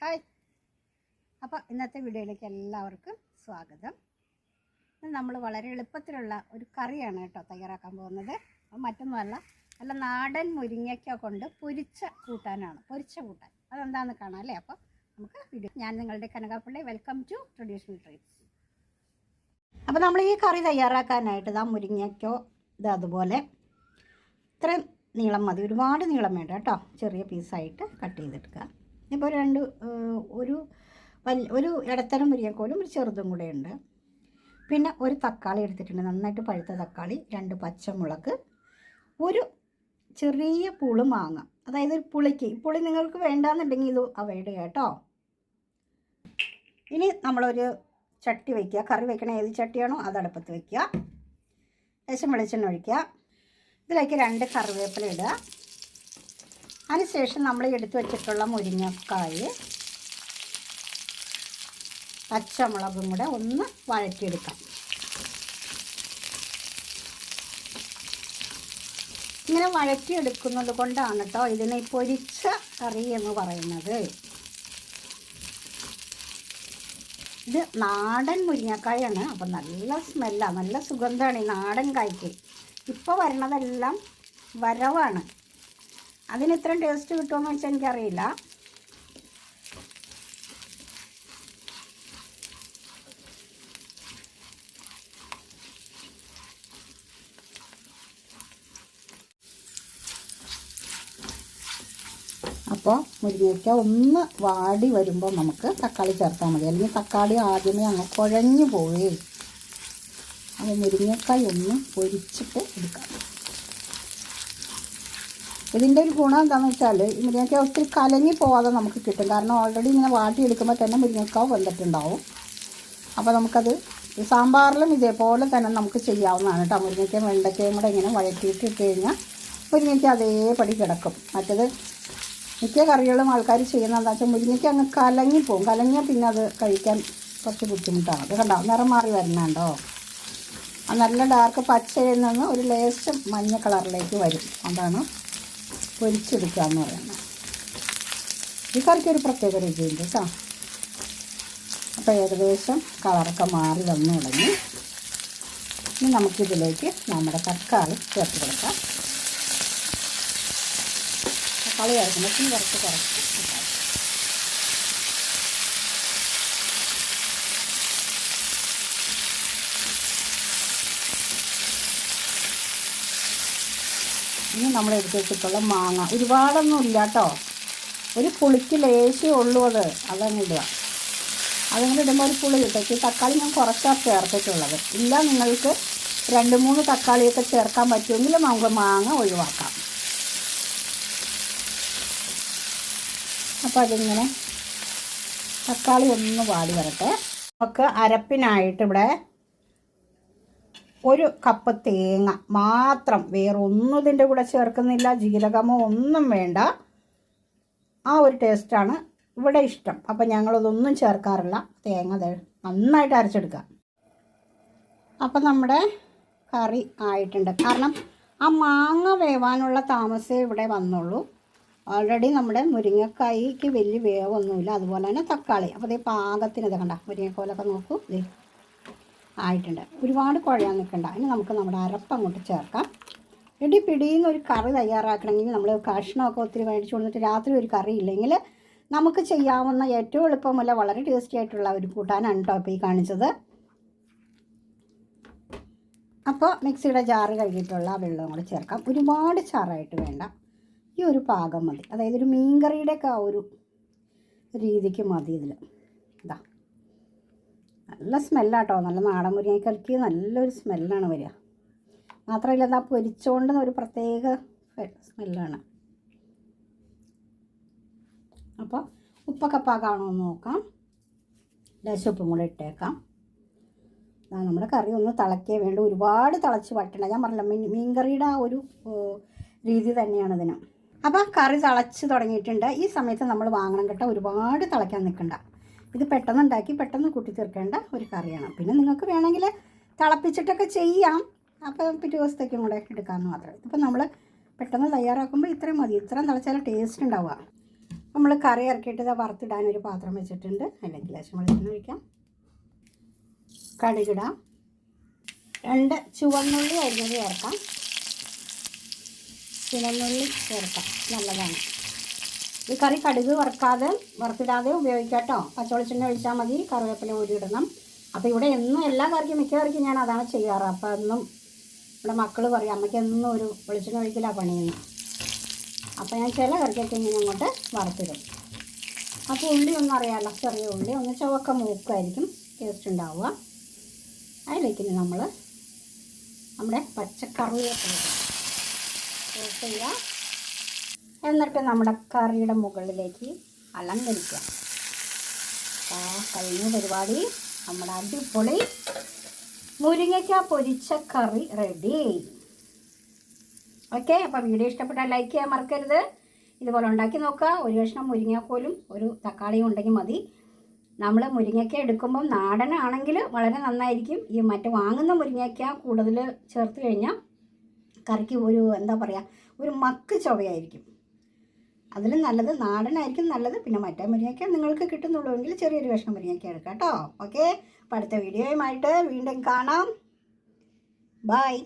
Hi. അപ്പോൾ ഇന്നത്തെ വീഡിയോയിലേക്ക് എല്ലാവർക്കും സ്വാഗതം. നമ്മൾ വളരെ എളുപ്പത്തിലുള്ള ഒരു കറിയാണ് കേട്ടോ തയ്യാറാക്കാൻ പോകുന്നത്. മറ്റൊന്നുമല്ല നല്ല നാടൻ മുരിങ്ങയ്ക്ക കൊണ്ട് പൊരിച്ച കൂട്ടാനാണ് പൊരിച്ച കൂട്ടാൻ. അതെന്താണെന്ന് കാണാം അല്ലേ? അപ്പോൾ നമുക്ക് വീഡിയോ ഞാൻ നിങ്ങളുടെ കനകാപ്പള്ളി. വെൽക്കം ടു ട്രഡീഷണൽ ട്രീറ്റ്സ് അപ്പോൾ നമ്മൾ ഈ കറി തയ്യാറാക്കാനായിട്ട് ഇതാ മുരിങ്ങയ്ക്കോ ഇത് അതുപോലെ ഇത്രയും നീളം മതി. ഒരുപാട് നീളം വേണ്ട കേട്ടോ. ചെറിയ പീസായിട്ട് കട്ട് ചെയ്തെടുക്കുക ഇപ്പോൾ രണ്ട് ഒരു വലിയ ഒരു ഇടത്തരം മുരിങ്ങക്കോലും ഒരു ചെറുതും കൂടെ ഉണ്ട്. പിന്നെ ഒരു തക്കാളി എടുത്തിട്ടുണ്ട്. നന്നായിട്ട് പഴുത്ത തക്കാളി രണ്ട് പച്ചമുളക് ഒരു ചെറിയ പുളി മാങ്ങ. അതായത് ഒരു പുളിക്ക്. പുളി നിങ്ങൾക്ക് വേണ്ടാന്നുണ്ടെങ്കിൽ ഇത് അവൈഡ് ചെയ്യാം കേട്ടോ. ഇനി നമ്മളൊരു ചട്ടി വയ്ക്കുക കറി വയ്ക്കണ ഏത് ചട്ടിയാണോ അത് അടുപ്പത്ത് വയ്ക്കുക ലേശം വെളിച്ചെണ്ണ ഒഴിക്കുക. ഇതിലേക്ക് രണ്ട് കറിവേപ്പില ഇടുക. അതിനുശേഷം നമ്മൾ എടുത്തു വച്ചിട്ടുള്ള മുരിങ്ങക്കായ് പച്ചമുളകും കൂടെ ഒന്ന് വഴറ്റിയെടുക്കാം. ഇങ്ങനെ വഴറ്റിയെടുക്കുന്നത് കൊണ്ടാണ് കേട്ടോ ഇതിനെ പൊരിച്ച കറി എന്ന് പറയുന്നത്. ഇത് നാടൻ മുരിങ്ങക്കായാണ് അപ്പം നല്ല സ്മെല്ലാണ് നല്ല സുഗന്ധമാണ് ഈ നാടൻ കായ്ക്ക്. ഇപ്പോൾ വരണതെല്ലാം വരവാണ്. അതിന് ഇത്രയും ടേസ്റ്റ് കിട്ടുമെന്ന് വെച്ചാൽ എനിക്കറിയില്ല. അപ്പോൾ മുരിങ്ങയ്ക്ക ഒന്ന് വാടി വരുമ്പോൾ നമുക്ക് തക്കാളി ചേർത്താൽ മതി. അല്ലെങ്കിൽ തക്കാളി ആദ്യമേ അങ്ങ് കുഴഞ്ഞു പോവേ. അത് മുരിങ്ങക്കായി ഒന്ന് പൊരിച്ചിട്ട് എടുക്കാം. ഇതിന്റെ ഒരു ഗുണം എന്താണെന്ന് വെച്ചാൽ ഈ മുരിങ്ങക്കായ ഒത്തിരി കലങ്ങി പോവാതെ നമുക്ക് കിട്ടും. കാരണം ഓൾറെഡി ഇങ്ങനെ വാട്ടിയെടുക്കുമ്പോൾ തന്നെ മുരിങ്ങക്കാവ് വന്നിട്ടുണ്ടാവും. അപ്പോൾ നമുക്കത് സാമ്പാറിലും ഇതേപോലെ തന്നെ നമുക്ക് ചെയ്യാവുന്നതാണ് കേട്ടോ. മുരിങ്ങയ്ക്കയും വെണ്ടയ്ക്കയും കൂടെ ഇങ്ങനെ വഴറ്റിയിട്ട് ഇട്ട് കഴിഞ്ഞാൽ മുരിങ്ങയ്ക്ക അതേപടി കിടക്കും. മറ്റത് മിക്ക കറികളും ആൾക്കാർ ചെയ്യുന്നത് എന്താ വെച്ചാൽ മുരിങ്ങയ്ക്ക അങ്ങ് കലങ്ങിപ്പോവും കലങ്ങിയാൽ പിന്നെ അത് കഴിക്കാൻ കുറച്ച് ബുദ്ധിമുട്ടാണ്. അത് കണ്ടോ? നിറം മാറി വരുന്നുണ്ടോ നല്ല ഡാർക്ക് പച്ചയിൽ നിന്ന് ഒരു ലേശം മഞ്ഞ കളറിലേക്ക് വരും. അതാണ് പൊരിച്ചെടുക്കുക എന്ന് പറയുന്നത്. ഈ കറിക്ക് ഒരു പ്രത്യേക രുചിയുണ്ട് കേട്ടോ. അപ്പോൾ ഏകദേശം കളറൊക്കെ മാറി വന്നു തുടങ്ങി. ഇനി നമുക്കിതിലേക്ക് നമ്മുടെ തക്കാളി ചേർത്ത് കൊടുക്കാം. തക്കാളി ചേർക്കുമ്പോൾ കുറച്ച് കുറച്ച് ഇനി നമ്മൾ എടുത്ത് വെച്ചിട്ടുള്ള മാങ്ങ. ഒരുപാടൊന്നും ഇല്ല കേട്ടോ ഒരു പുളിക്ക് ലേശേ ഉള്ളൂ അത്. അതങ്ങ് ഇടുക. അതങ്ങനെ ഇടുമ്പോൾ ഒരു പുളി കിട്ടും. ഈ തക്കാളി ഞാൻ കുറച്ചാണ് ചേർത്തിട്ടുള്ളത്. ഇല്ല നിങ്ങൾക്ക് രണ്ട് മൂന്ന് തക്കാളിയൊക്കെ ചേർക്കാൻ പറ്റുമെങ്കിൽ നമുക്ക് മാങ്ങ ഒഴിവാക്കാം. അപ്പോൾ അതിങ്ങനെ തക്കാളി ഒന്ന് വാടി വരട്ടെ. നമുക്ക് അരപ്പിനായിട്ട് ഇവിടെ ഒരു കപ്പ് തേങ്ങ മാത്രം. വേറെ ഒന്നും ഇതിന്റെ കൂടെ ചേർക്കുന്നില്ല. ജീരകമോ ഒന്നും വേണ്ട. ആ ഒരു ടേസ്റ്റാണ് ഇവിടെ ഇഷ്ടം. അപ്പം ഞങ്ങളതൊന്നും ചേർക്കാറില്ല. തേങ്ങ നന്നായിട്ട് അരച്ചെടുക്കുക. അപ്പം നമ്മുടെ കറി ആയിട്ടുണ്ട്. കാരണം ആ മാങ്ങ വേവാനുള്ള താമസേ ഇവിടെ വന്നുള്ളൂ. ഓൾറെഡി നമ്മുടെ മുരിങ്ങക്കായ്ക്ക് വലിയ വേവൊന്നുമില്ല. അതുപോലെ തന്നെ തക്കാളി. അപ്പോൾ അതേ പാകത്തിന് ഇത് കണ്ട. മുരിങ്ങക്കോലൊക്കെ നോക്കൂ. ദേ ആയിട്ടുണ്ട്. ഒരുപാട് കുഴയാൻ നിൽക്കണ്ട. ഇനി നമുക്ക് നമ്മുടെ അരപ്പ് അങ്ങോട്ട് ചേർക്കാം. ഇടി പിടിയുന്ന ഒരു കറി തയ്യാറാക്കണമെങ്കിൽ നമ്മൾ കഷ്ണമൊക്കെ ഒത്തിരി മേടിച്ചു കൊടുത്തിട്ട് രാത്രി ഒരു കറി ഇല്ലെങ്കിൽ നമുക്ക് ചെയ്യാവുന്ന ഏറ്റവും എളുപ്പമല്ല വളരെ ടേസ്റ്റി ആയിട്ടുള്ള ഒരു കൂട്ടാനാണ് കേട്ടോ ഇപ്പോൾ ഈ കാണിച്ചത്. അപ്പോൾ മിക്സിയുടെ ജാറ് കഴുകിയിട്ടുള്ള ആ വെള്ളം കൂടെ ചേർക്കാം. ഒരുപാട് ചാറായിട്ട് വേണ്ട. ഈ ഒരു പാകം മതി. അതായത് ഒരു മീൻകറിയുടെയൊക്കെ ആ ഒരു രീതിക്ക് മതി ഇതിൽ ഇതാ. നല്ല സ്മെല്ലാട്ടോ. നല്ല നാടൻ മുരിങ്ങക്കൽക്ക് നല്ലൊരു സ്മെല്ലാണ് വരിക. മാത്രമല്ല അത് ആ പൊരിച്ചുകൊണ്ട് ഒരു പ്രത്യേക സ്മെല്ലാണ്. അപ്പോൾ ഉപ്പൊക്കെ പാകാണോ എന്ന് നോക്കാം. ലേശം ഉപ്പും കൂടെ ഇട്ടേക്കാം. നമ്മുടെ കറി ഒന്ന് തിളക്കേ വേണ്ട. ഒരുപാട് തിളച്ച് വട്ടണ്ട ഞാൻ പറഞ്ഞില്ല മീൻ മീൻകറിയുടെ ആ ഒരു രീതി തന്നെയാണ് ഇതിന്. അപ്പോൾ കറി തിളച്ച് തുടങ്ങിയിട്ടുണ്ട്. ഈ സമയത്ത് നമ്മൾ വാങ്ങണം കേട്ടോ. ഒരുപാട് തിളയ്ക്കാൻ നിൽക്കണ്ട. ഇത് പെട്ടെന്ന് ഉണ്ടാക്കി പെട്ടെന്ന് കൂട്ടി തീർക്കേണ്ട ഒരു കറിയാണ്. പിന്നെ നിങ്ങൾക്ക് വേണമെങ്കിൽ തിളപ്പിച്ചിട്ടൊക്കെ ചെയ്യാം. അപ്പോൾ പിറ്റേ ദിവസത്തേക്കും കൂടെ എടുക്കാമെന്ന് മാത്രം. ഇതിപ്പോൾ നമ്മൾ പെട്ടെന്ന് തയ്യാറാക്കുമ്പോൾ ഇത്രയും മതി. ഇത്രയും തിളച്ചാൽ ടേസ്റ്റ് ഉണ്ടാവുക. നമ്മൾ കറി ഇറക്കിയിട്ട് ഇതാ വറുത്തിടാൻ ഒരു പാത്രം വെച്ചിട്ടുണ്ട്. അല്ലെങ്കിൽ ലേശം വെളിച്ചെണ്ണ ഒഴിക്കാം. കടുകിടാം. രണ്ട് ചുവന്നുള്ളി അരിഞ്ഞത് ചേർക്കാം. ചുവന്നുള്ളി ചേർക്കാം. നല്ലതാണ്. ഈ കറി കടുക് വറുക്കാതെ വറുത്തിടാതെ ഉപയോഗിക്കാം കേട്ടോ. പച്ചവെളിച്ചെണ്ണ ഒഴിച്ചാൽ മതി കറിവേപ്പില ഊരിയിടണം. അപ്പോൾ ഇവിടെ എന്നും എല്ലാ കറിക്കും മിക്ക കറിക്കും ഞാൻ അതാണ് ചെയ്യാറ്. അപ്പോൾ എന്നും ഇവിടെ മക്കൾ പറയും അമ്മയ്ക്ക് എന്നും ഒരു വെളിച്ചെണ്ണ ഒഴിക്കില്ല പണിയെന്ന്. അപ്പോൾ ഞാൻ ചില കറിക്കൊക്കെ ഇങ്ങനെ അങ്ങോട്ട് വറുത്തിടും. അപ്പോൾ ഉള്ളി ഒന്നും അറിയാമല്ലോ ചെറിയ ഉള്ളി. ഒന്ന് ചുവക്ക മൂക്കായിരിക്കും ടേസ്റ്റ് ഉണ്ടാവുക. അതിലേക്ക് നമ്മൾ നമ്മുടെ ചേർത്ത് ചെയ്യുക എന്നിട്ട് നമ്മുടെ കറിയുടെ മുകളിലേക്ക് അലങ്കരിക്കാം ആ കഴിഞ്ഞ പരിപാടി നമ്മുടെ അടിപൊളി മുരിങ്ങയ്ക്ക പൊരിച്ച കറി റെഡി ഓക്കെ അപ്പോൾ വീഡിയോ ഇഷ്ടപ്പെട്ടാൽ ലൈക്ക് ചെയ്യാൻ മറക്കരുത്. ഇതുപോലെ ഉണ്ടാക്കി നോക്കുക. ഒരു കഷ്ണം മുരിങ്ങക്കോലും ഒരു തക്കാളിയും ഉണ്ടെങ്കിൽ മതി. നമ്മൾ മുരിങ്ങയ്ക്ക നാടൻ നാടനാണെങ്കിൽ വളരെ നന്നായിരിക്കും. ഈ മറ്റു വാങ്ങുന്ന മുരിങ്ങയ്ക്ക കൂടുതൽ ചേർത്ത് കഴിഞ്ഞാൽ കറിക്ക് ഒരു എന്താ പറയുക ഒരു മക്ക് ചൊവയായിരിക്കും. അതിലും നല്ലത് നാടനായിരിക്കും നല്ലത്. പിന്നെ മറ്റേ മുരിങ്ങയ്ക്ക നിങ്ങൾക്ക് കിട്ടുന്നുള്ളൂവെങ്കിൽ ചെറിയൊരു കഷ്ണം മുരിങ്ങയ്ക്ക എടുക്കാം കേട്ടോ. ഓക്കെ അടുത്ത വീഡിയോയുമായിട്ട് വീണ്ടും കാണാം. ബായ്